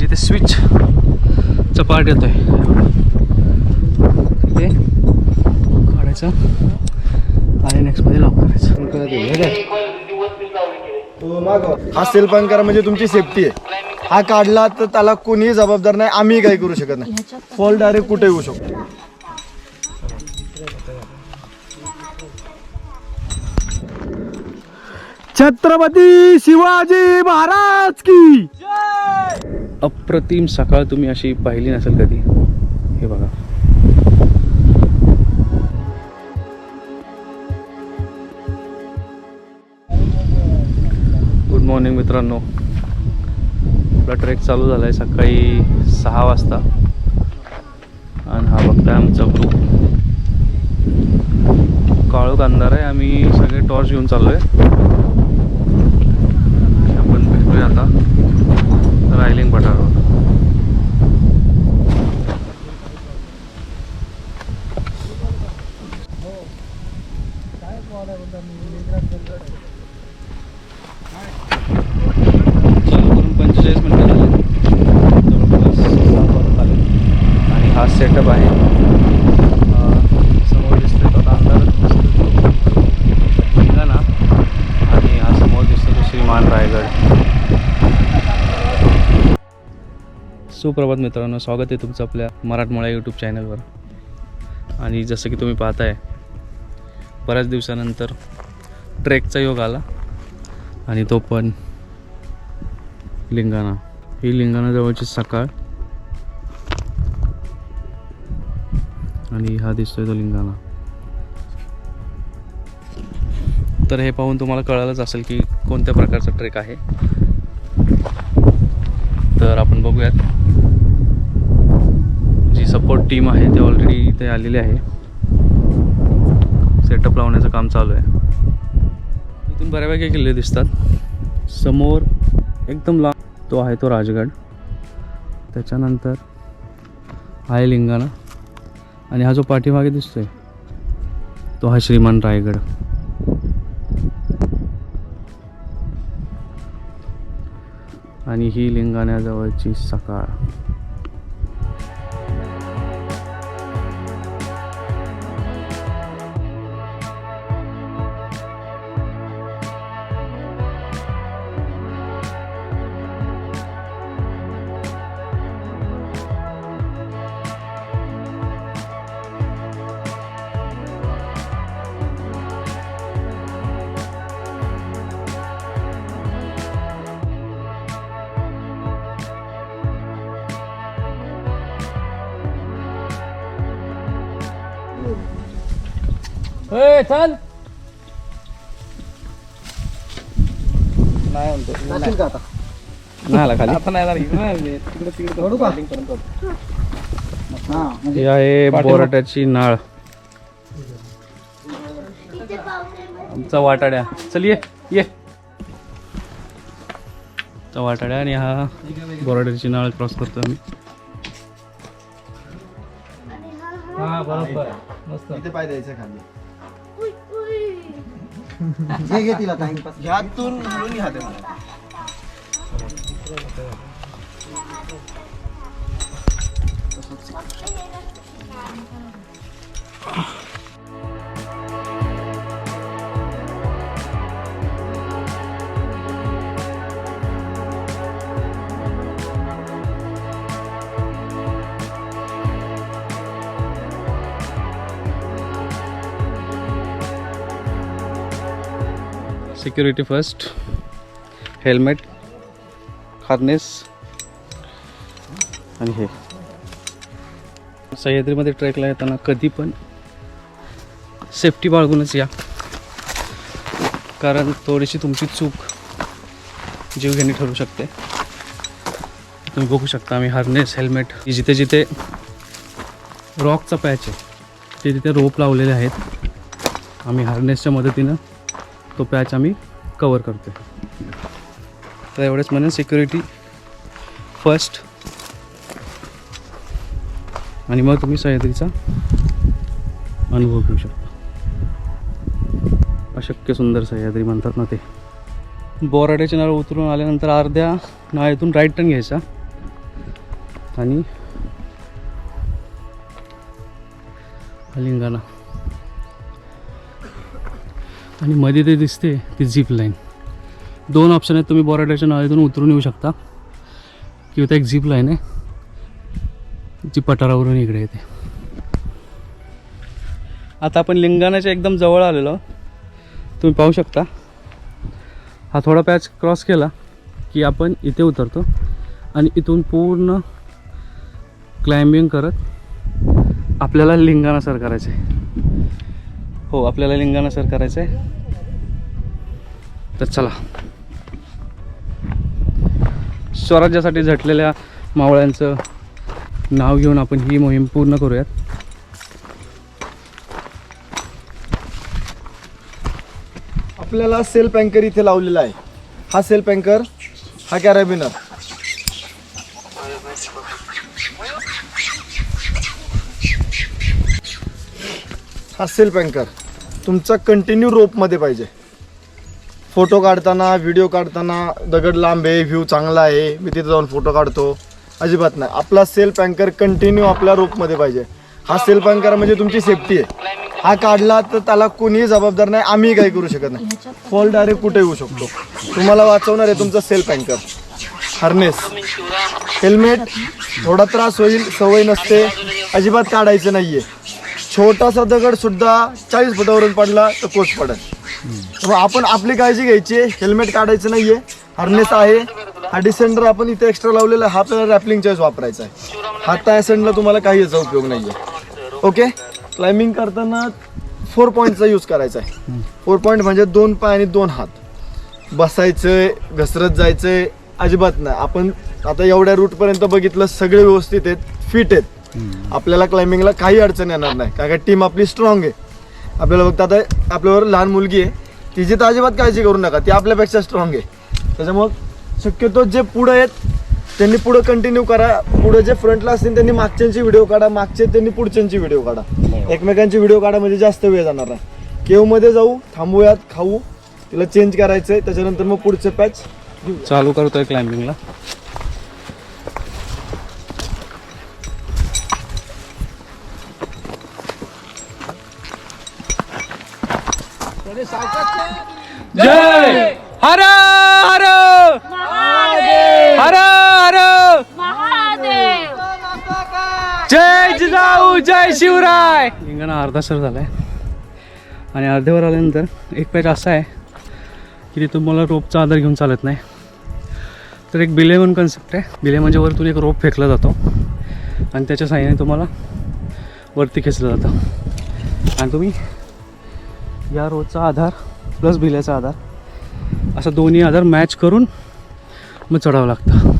म्हणजे इथे स्विचचा पार्ट येतोय. इथे काढायचं आणि नेक्स्टमध्ये लॉक करायचं. हा सेल्फ करा म्हणजे तुमची सेफ्टी आहे. हा काढला तर त्याला कोणीही जबाबदार नाही आम्ही काही करू शकत नाही. फॉल डायरेक्ट कुठे येऊ शकतो? छत्रपती शिवाजी महाराज की! अप्रतिम सकाळ तुम्ही अशी पाहिली नसेल कधी? हे बघा. गुड मॉर्निंग मित्रांनो. आपला ट्रेक चालू झाला आहे सकाळी सहा वाजता. आणि हा बघताय आमचा ग्रुप काळोख अंधार आहे. आम्ही सगळे टॉर्च घेऊन चाललोय. आहे भेटूया आता रायलिंग पठारावर चालू करून पंचेचाळीस मिनिटं झाले जवळपास सहा वाजत आले आणि हा सेटअप आहे अं, समोर दिसतोय तो आता अंधार दिसतोय ना आणि हा समोर दिसतो तो श्रीमान रायगड सुप्रभात मित्रांनो स्वागत आहे तुमचं आपल्या मराठमोळा यूट्यूब चॅनलवर आणि जसं की तुम्ही पाहताय बऱ्याच दिवसानंतर ट्रेकचा योग आला आणि तो पण लिंगाणा. ही लिंगाणा जवळची सकाळ. आणि हा दिसतोय तो लिंगाणा. तर हे पाहून तुम्हाला कळालंच असेल की कोणत्या प्रकारचा ट्रेक आहे. आपण बघूयात. जी सपोर्ट टीम आहे ते ऑलरेडी इथे आलेली आहे. सेटअप लावण्याचं काम चालू आहे. इथून बऱ्यापैकी किल्ले दिसतात. समोर एकदम लांब तो आहे तो राजगड. त्याच्यानंतर आहे लिंगाणा. आणि हा जो पाठीमागे दिसतोय तो हा श्रीमान रायगड. आणि ही लिंगाण्याजवळची सकाळ. चल. जाशील का आता? नाही आला खाली. हा ही आहे बोराट्याची नाळ. आमचा वाटाड्या. चल ये ये. आमचा वाटाड्या आणि हा बोराट्याची नाळ क्रॉस करतो आम्ही. इथे पाय द्यायचं खाली. जे घे तिला टाइमपास ह्यातून म्हणून ह्या सिक्युरिटी फर्स्ट हेल्मेट हार्नेस आणि हे. सह्याद्रीमध्ये ट्रेकला येताना कधी पण सेफ्टी बाळगूनच या. कारण थोडीशी तुमची चूक जीवघेणी ठरू शकते. तुम्ही बघू शकता आम्ही हार्नेस हेल्मेट जिथे जिथे रॉकचा पॅच आहे ते तिथे रोप लावलेले आहेत. आम्ही हार्नेसच्या मदतीनं तो पॅच आम्ही कवर करतो तर एवढंच म्हणेन सिक्युरिटी फर्स्ट आणि मग तुम्ही सह्याद्रीचा अनुभव घेऊ शकता. अशक्य सुंदर सह्याद्री म्हणतात ना ते. बोराड्याच्या नाळ उतरून आल्यानंतर अर्ध्या नाळ्यातून राईट टर्न घ्यायचा. आणि हा लिंगाणा आणि मध्ये ते दिसते ती झिप लाईन दोन ऑप्शन आहेत तुम्ही बोराड्याच्या नळीतून उतरून येऊ शकता. किंवा त्या एक झिप लाईन आहे जी पठारावरून इकडे येते. आता आपण लिंगाणाच्या एकदम जवळ आलेलो. तुम्ही पाहू शकता. हा थोडा पॅच क्रॉस केला की आपण इथे उतरतो आणि इथून पूर्ण क्लाइम्बिंग करत आपल्याला लिंगाणा सर करायचं आहे हो आपल्याला लिंगाणा सर करायचं आहे तर चला. स्वराज्यासाठी झटलेल्या मावळ्यांचं नाव घेऊन आपण ही मोहीम पूर्ण करूयात. आपल्याला सेल्फ अँकर इथे लावलेला आहे. हा सेल्फ अँकर हा कॅरेबिनर हा सेल्फ अँकर तुमचा कंटिन्यू रोपमध्ये पाहिजे. फोटो काढताना व्हिडिओ काढताना दगड लांब आहे व्ह्यू चांगला आहे मी तिथे जाऊन फोटो काढतो. अजिबात नाही. आपला सेल्फ अँकर कंटिन्यू आपल्या रोपमध्ये पाहिजे. हा सेल्फ अँकर म्हणजे तुमची सेफ्टी आहे. हा काढला तर त्याला कोणीही जबाबदार नाही आम्ही काही करू शकत नाही. फॉल डायरेक्ट कुठे येऊ शकतो? तुम्हाला वाचवणार आहे तुमचा सेल्फ अँकर हार्नेस हेल्मेट थोडा त्रास होईल सवय नसते. अजिबात काढायचं आहे छोटासा दगड सुद्धा चाळीस फुटावरून पडला तर कोच पडल त्यामुळे आपण आपली काळजी घ्यायची हेल्मेट काढायचं नाहीये. हार्नेस आहे. हा डिसेंडर आपण इथे एक्स्ट्रा लावलेला आहे. हा आपल्याला रॅपलिंग चॉईस वापरायचा आहे. हा सेंडला तुम्हाला काही याचा उपयोग नाहीये. ओके क्लाइम्बिंग करताना फोर पॉईंटचा यूज करायचा आहे. फोर पॉईंट म्हणजे दोन पाय आणि दोन हात. बसायचंय घसरत जायचंय अजिबात नाही. आपण आता एवढ्या रूटपर्यंत बघितलं सगळे व्यवस्थित आहेत फिट आहेत. आपल्याला क्लाइम्बिंगला काही अडचण येणार नाही. कारण का टीम आपली स्ट्रॉंग आहे. आपल्याला फक्त आता आपल्यावर लहान मुलगी आहे तिची तर अजिबात काळजी करू नका ती आपल्यापेक्षा स्ट्रॉंग आहे. त्याच्यामुळं शक्यतो जे पुढं आहेत त्यांनी पुढं कंटिन्यू करा. पुढे जे फ्रंटला असतील त्यांनी मागच्यांची व्हिडिओ काढा. मागचे त्यांनी पुढच्यांची व्हिडिओ काढा. एकमेकांची व्हिडिओ काढा म्हणजे जास्त वेळ जाणार नाही. केवमध्ये जाऊ थांबूयात खाऊ. तिला चेंज करायचं आहे त्याच्यानंतर मग पुढचे पॅच चालू करतोय क्लाइम्बिंगला जय! हर हर! हर हर! महादेव! जय जिजाऊ जय शिवराय! लिंगाणा अर्धा सर झालाय. आणि अर्ध्यावर आल्यानंतर एक पॅच असा आहे की तिथून मला रोपचा आधार घेऊन चालत नाही. तर एक बिले म्हणून कन्सेप्ट आहे. बिले म्हणजे वरतून एक रोप फेकला जातो. आणि त्याच्या साहाय्याने तुम्हाला वरती खेचलं जातं. आणि तुम्ही या रोजचा आधार प्लस भिल्याचा आधार. असा दोन्ही आधार मॅच करून मग चढावं लागतं.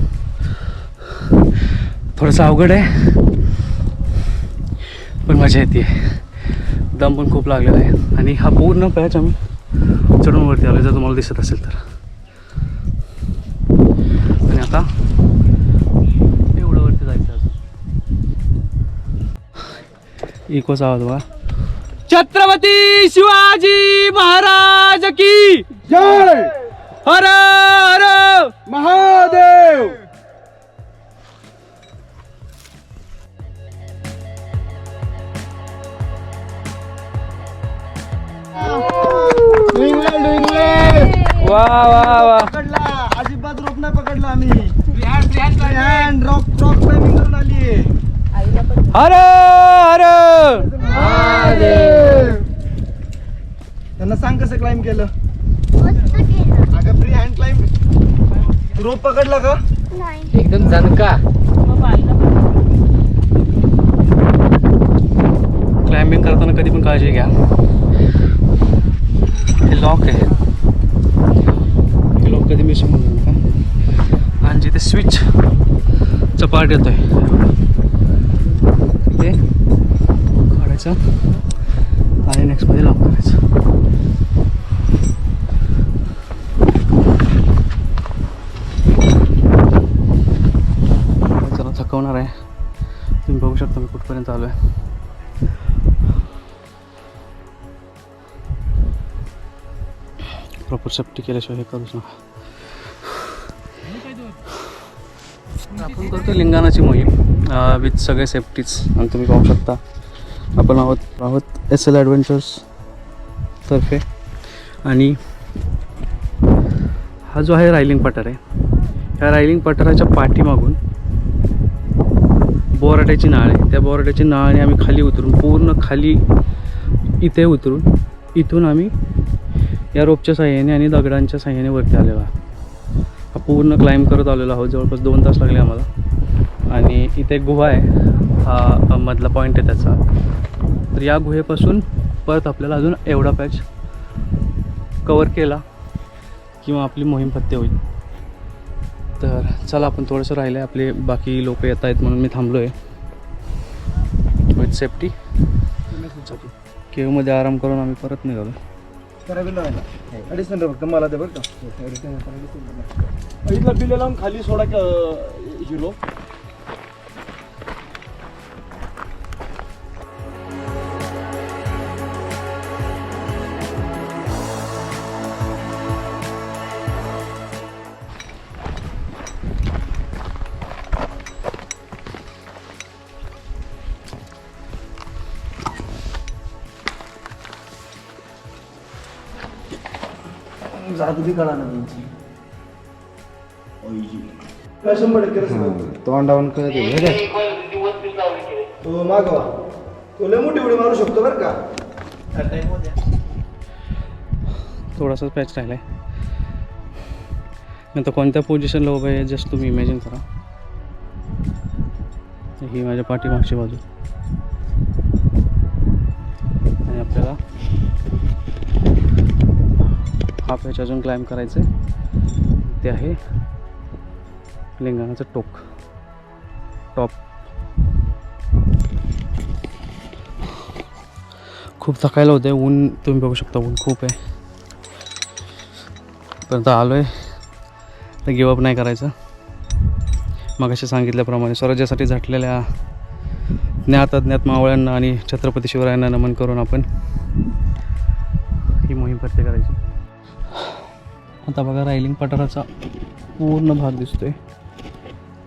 थोडंसं अवघड आहे पण मजा येते. दम पण खूप लागलेला आहे. आणि हा पूर्ण पॅच आम्ही चढून वरती आलो जर तुम्हाला दिसत असेल तर. आणि आता एवढं वरती जायचं इकोचा आवाज बघा. छत्रपती शिवाजी महाराज की जय! हर हर! महादेव! England England! वा वा वा. पकडला अजिबात रोप नाही पकडला आम्ही. हँड रॉक रॉक क्लाइम्बिंग करून आली हर हर! त्यांना सांग कसं क्लाइम्ब केलं. अगं फ्री हँड क्लाइम्ब रोप पकडला का? एकदम झणका क्लाइम्बिंग करताना कधी पण काळजी घ्या. हे लॉक आहे. हे लॉक कधी मिस होऊ नका आणि जिथे स्विच चा पार्ट येतोय. ते काढायचं. आणि नेक्स्टमध्ये लॉक करायचं. शकता मी कुठपर्यंत आलो आहे प्रॉपर सेफ्टी केल्याशिवाय हे करूच नका. आपण करतो लिंगाणाची मोहीम विथ सगळे सेफ्टीज आणि तुम्ही पाहू शकता आपण आहोत आहोत एस एल ॲडव्हेंचर्स तर्फे. आणि हा जो आहे रायलिंग पठार आहे ह्या रायलिंग पठाराच्या पाठीमागून बोराट्याची नाळ. आहे त्या बोराट्याची नाळाने आम्ही खाली उतरून पूर्ण खाली इथे उतरून इथून आम्ही या रोपच्या साह्याने आणि दगडांच्या साह्याने वरती आलेलो आहोत. हा पूर्ण क्लाइंब करत आलेलो आहोत. जवळपास दोन तास लागले आम्हाला. आणि इथे एक गुहा आहे. हा मधला पॉईंट आहे त्याचा. तर या गुहेपासून परत आपल्याला अजून एवढा पॅच कवर केला किंवा आपली मोहीम पत्ते होईल. तर चला आपण थोडंसं राहिलं आहे आपले बाकी लोक येत आहेत म्हणून मी थांबलो आहे विथ सेफ्टी केवमध्ये आराम करून आम्ही परत निघालो. अडीच फक्त मला ते बरं का. बिल लावून खाली सोडा हिरो? जादू बी कळा ना त्यांची. काय शंभर टक्के रस्ता. तोंडावून कळते. तो मागवा. तो लय मोठी उडी मारू शकतो बरं का? थोडासाच पॅच राहिला आहे आता कोणत्या पोझिशनला उभं आहे जस्ट तुम्ही इमॅजिन करा. ही माझ्या पाठीमागची बाजू. हा पॅच अजून क्लाइंब करायचं आहे ते आहे लिंगाणाचं टोक. टॉप खूप थकायला होतं ऊन तुम्ही बघू शकता ऊन खूप आहे. परंतु आलो आहे तर गिवअप नाही करायचं. मग असे सांगितल्याप्रमाणे स्वराज्यासाठी झटलेल्या ज्ञात अज्ञात मावळ्यांना आणि छत्रपती शिवरायांना नमन करून आपण ही मोहीम फत्ते करायची. आता बघा रायलिंग पठाराचा पूर्ण भाग दिसतो आहे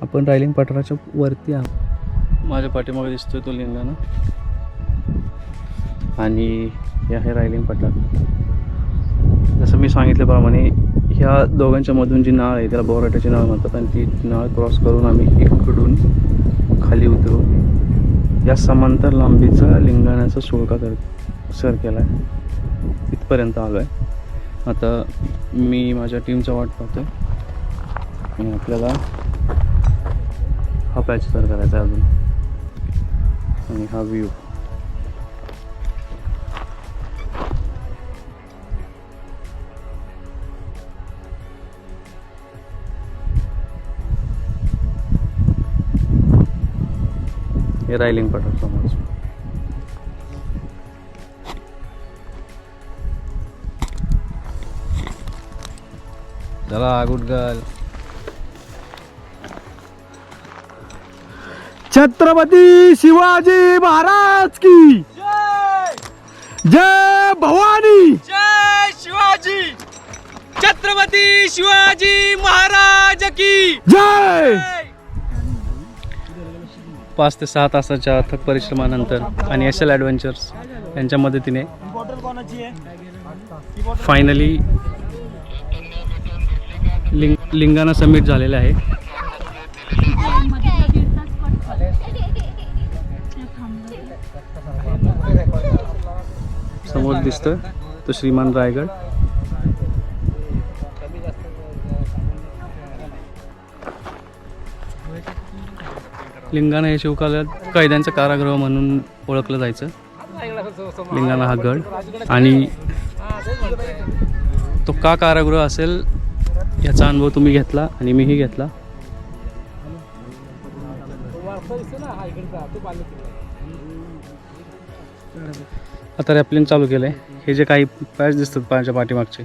आपण रायलिंग पठाराच्या वरती आहोत. माझ्या पाठीमागे दिसतोय तो लिंगाणा आणि हे आहे रायलिंग पठार. जसं मी सांगितल्याप्रमाणे ह्या दोघांच्या मधून जी नाळ आहे त्याला बोराट्याची नाळ म्हणतात आणि ती नाळ क्रॉस करून आम्ही इकडून खाली उतरू. या समांतर लांबीचा लिंगाण्याचा सुळका कर सर केला आहे इथपर्यंत आलो आहे आता मी माझ्या टीमचा वाट पाहतो आणि आपल्याला हा पॅच सर करायचा आहे अजून. आणि हा व्ह्यू हे रायलिंग पठार समोर चला गुड गर्ल छत्रपती शिवाजी महाराज की। जय भवानी। जय शिवाजी। छत्रपती शिवाजी महाराज की। जय। पाच ते सहा तासाच्या अथक परिश्रमानंतर आणि एस एल ॲडव्हेंचर्स यांच्या मदतीने फायनली लिंग लिंगाणा समिट झालेलं आहे. समोर दिसतं तो श्रीमान रायगड. लिंगाणा हे शिवकाल्यात कैद्यांचं कारागृह म्हणून ओळखलं जायचं. लिंगाणा हा गड. आणि तो का कारागृह असेल याचा अनुभव तुम्ही घेतला आणि मीही घेतला. आता रॅपलिंग चालू केलं आहे हे जे काही पॅच दिसतात पायाच्या पाठीमागचे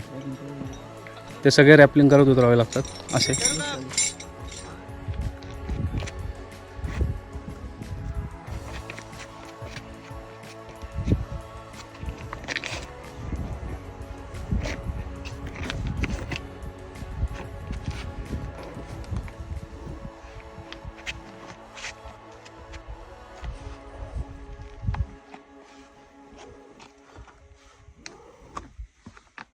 ते सगळे रॅपलिंग करत उतरावे लागतात. असे.